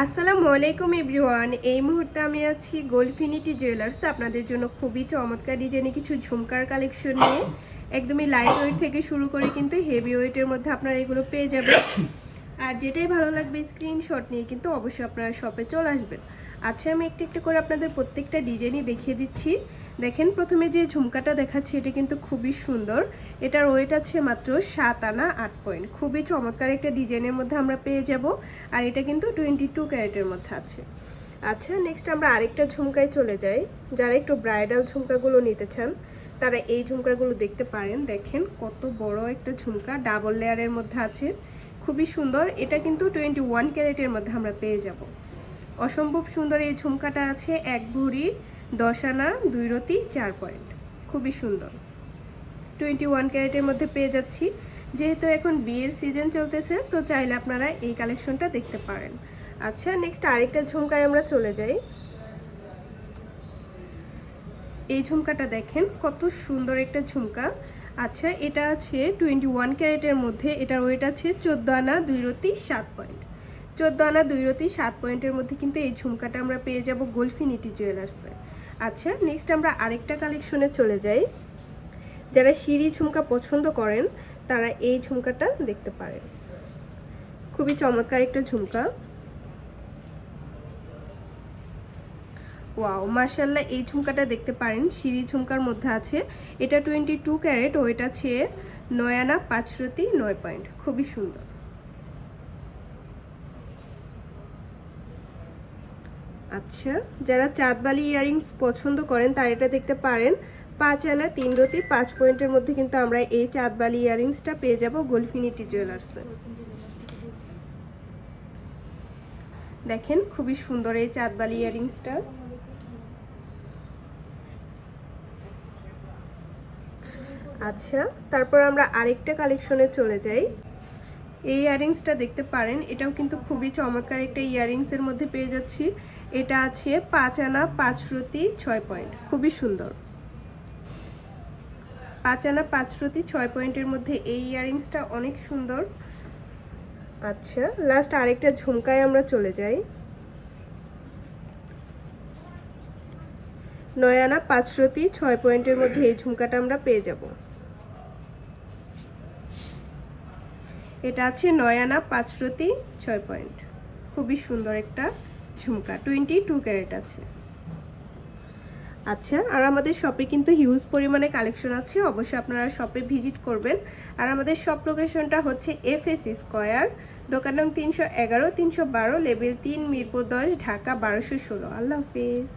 আসসালামু আলাইকুম এভরিওয়ান। এই মুহূর্তে আমি আছি গোলফিনিটি জুয়েলার্স। আপনাদের জন্য খুবই চমৎকার ডিজাইনে কিছু ঝুমকার কালেকশন নিয়ে। একদমই লাইট ওয়েট থেকে শুরু করে কিন্তু হেভি ওয়েটের মধ্যে আপনারা এগুলো পেয়ে যাবেন। আর যেটাই ভালো লাগবে স্ক্রিনশট নিয়ে কিন্তু অবশ্যই আপনারা শপে চলে আসবেন। আচ্ছা আমি একটু একটু করে আপনাদের প্রত্যেকটা ডিজাইনই দেখিয়ে দিচ্ছি। দেখেন, প্রথমে যে ঝুমকাটা দেখাচ্ছি, এটা কিন্তু খুবই সুন্দর। এটার ওয়েট আছে মাত্র সাত আনা আট পয়েন্ট খুবই চমৎকার একটা ডিজাইনের মধ্যে আমরা পেয়ে যাব। আর এটা কিন্তু টোয়েন্টি টু ক্যারেটের মধ্যে আছে। আচ্ছা নেক্সট আমরা আরেকটা ঝুমকায় চলে যাই। যারা একটু ব্রাইডাল ঝুমকাগুলো নিতে চান, তারা এই ঝুমকাগুলো দেখতে পারেন। দেখেন, কত বড় একটা ঝুমকা ডাবল লেয়ারের মধ্যে আছে। খুবই সুন্দর। এটা কিন্তু টোয়েন্টি ওয়ান ক্যারেটের মধ্যে আমরা পেয়ে যাব। অসম্ভব সুন্দর এই ঝুমকাটা আছে এক ভরি। দশ আনা দুই রতি, চার পয়েন্ট। খুবই সুন্দর। টোয়েন্টি ওয়ান ক্যারেটের মধ্যে পেয়ে যাচ্ছি। যেহেতু এখন বিয়ের সিজন চলতেছে, তো চাইলে আপনারা এই কালেকশনটা দেখতে পারেন। আচ্ছা নেক্সট আরেকটা ঝুমকায় আমরা চলে যাই। এই ঝুমকাটা দেখেন, কত সুন্দর একটা ঝুমকা। আচ্ছা এটা আছে টোয়েন্টি ওয়ান ক্যারেটের মধ্যে, এটার ওয়েট আছে চোদ্দ আনা দুই রতি, সাত পয়েন্ট। চোদ্দ আনা দুই রতি, সাত পয়েন্টের মধ্যে কিন্তু এই ঝুমকাটা আমরা পেয়ে যাব গোলফিনিটি জুয়েলার্সে। আচ্ছা নেক্সট আমরা আরেকটা কালেকশনে চলে যাই। যারা সিঁড়ি ঝুমকা পছন্দ করেন, তারা এই ঝুমকাটা দেখতে পারেন। খুবই চমৎকার একটা ঝুমকা। ওয়াও মার্শাল্লাহ এই ঝুমকাটা দেখতে পারেন। সিঁড়ি ঝুমকার মধ্যে আছে। এটা টোয়েন্টি টু ক্যারেট ও এটা আছে নয় আনা পাঁচরতি নয় পয়েন্ট খুবই সুন্দর। আচ্ছা যারা চাঁদবালি ইয়ারিংস পছন্দ করেন, তারা এটা দেখতে পারেন। পাঁচ আনা, তিন রতি, পাঁচ পয়েন্টের মধ্যে কিন্তু আমরা এই চাঁদবালি ইয়ারিংসটা পেয়ে যাব গোলফিনিটি জুয়েলার্সে। দেখেন, খুবই সুন্দর এই চাঁদবালি ইয়ারিংসটা আচ্ছা তারপর আমরা আরেকটা কালেকশনে চলে যাই। এই ইয়ারিংসটা দেখতে পারেন, এটাও কিন্তু খুবই চমৎকার একটা ইয়ারিংসের মধ্যে পেয়ে যাচ্ছি। এটা আছে পাঁচ আনা, পাঁচ রতি, ছয় পয়েন্ট। খুবই সুন্দর। পাঁচ আনা, পাঁচ রতি, ছয় পয়েন্টের মধ্যে এই ইয়ারিংসটা অনেক সুন্দর। আচ্ছা লাস্ট আরেকটা ঝুমকায় আমরা চলে যাই। নয় আনা, পাঁচ রতি, ছয় পয়েন্টের মধ্যে এই ঝুমকাটা আমরা পেয়ে যাব। এটা আছে নয় আনা পাঁচ রতি ছয় পয়েন্ট। খুবই সুন্দর একটা ঝুমকা টোয়েন্টি টু ক্যারেট আছে। আচ্ছা আর আমাদের শপে কিন্তু হিউজ পরিমাণে কালেকশন আছে, অবশ্যই আপনারা শপে ভিজিট করবেন। আর আমাদের শপ লোকেশনটা হচ্ছে এফ এস স্কোয়ার দোকান নং তিনশো এগারো, তিনশো বারো লেভেল তিন, মিরপুর দশ, ঢাকা বারোশো ষোলো। আল্লাহ হাফিজ।